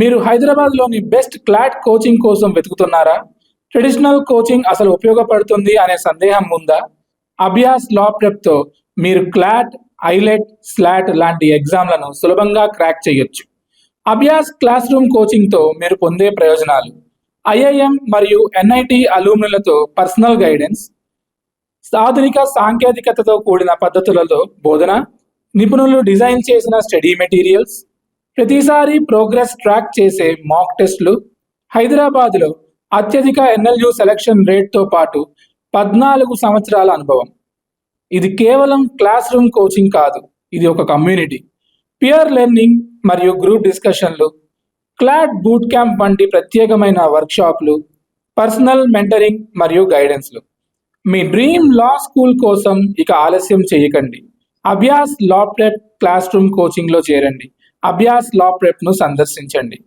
మీరు హైదరాబాద్లోని best clot coaching కోసం వెతుకుతున్నారా? ట్రెడిషనల్ కోచింగ్ అసలు ఉపయోగపడుతుంది అనే సందేహం ఉందా? అభ్యాస్ లా ప్రెప్తో మీరు క్లాట్ ఐలెట్ స్లాట్ లాంటి ఎగ్జామ్లను సులభంగా క్రాక్ చేయొచ్చు. అభ్యాస్ క్లాస్ రూమ్ కోచింగ్తో మీరు పొందే ప్రయోజనాలు. ఐఐఎం మరియు ఎన్ఐటి అలూమ్నులతో పర్సనల్ గైడెన్స్ ఆధునిక సాంకేతికతతో కూడిన పద్ధతులలో బోధన నిపుణులు డిజైన్ చేసిన స్టడీ మెటీరియల్స్ ప్రతిసారి ప్రోగ్రెస్ ట్రాక్ చేసే మాక్ టెస్టులు హైదరాబాద్లో అత్యధిక ఎన్ఎల్యు సెలక్షన్ రేట్తో పాటు పద్నాలుగు సంవత్సరాల అనుభవం. ఇది కేవలం క్లాస్ రూమ్ కోచింగ్ కాదు ఇది ఒక కమ్యూనిటీ. పియర్ లెర్నింగ్ మరియు గ్రూప్ డిస్కషన్లు క్లాడ్ బూట్ క్యాంప్ వంటి ప్రత్యేకమైన వర్క్షాప్లు పర్సనల్ మెంటరింగ్ మరియు గైడెన్స్లు. మీ డ్రీమ్ లా స్కూల్ కోసం ఇక ఆలస్యం చేయకండి. అభ్యాస్ లా క్లాస్ రూమ్ కోచింగ్లో చేరండి. అభ్యాస్ లా ప్రెప్ను సందర్శించండి.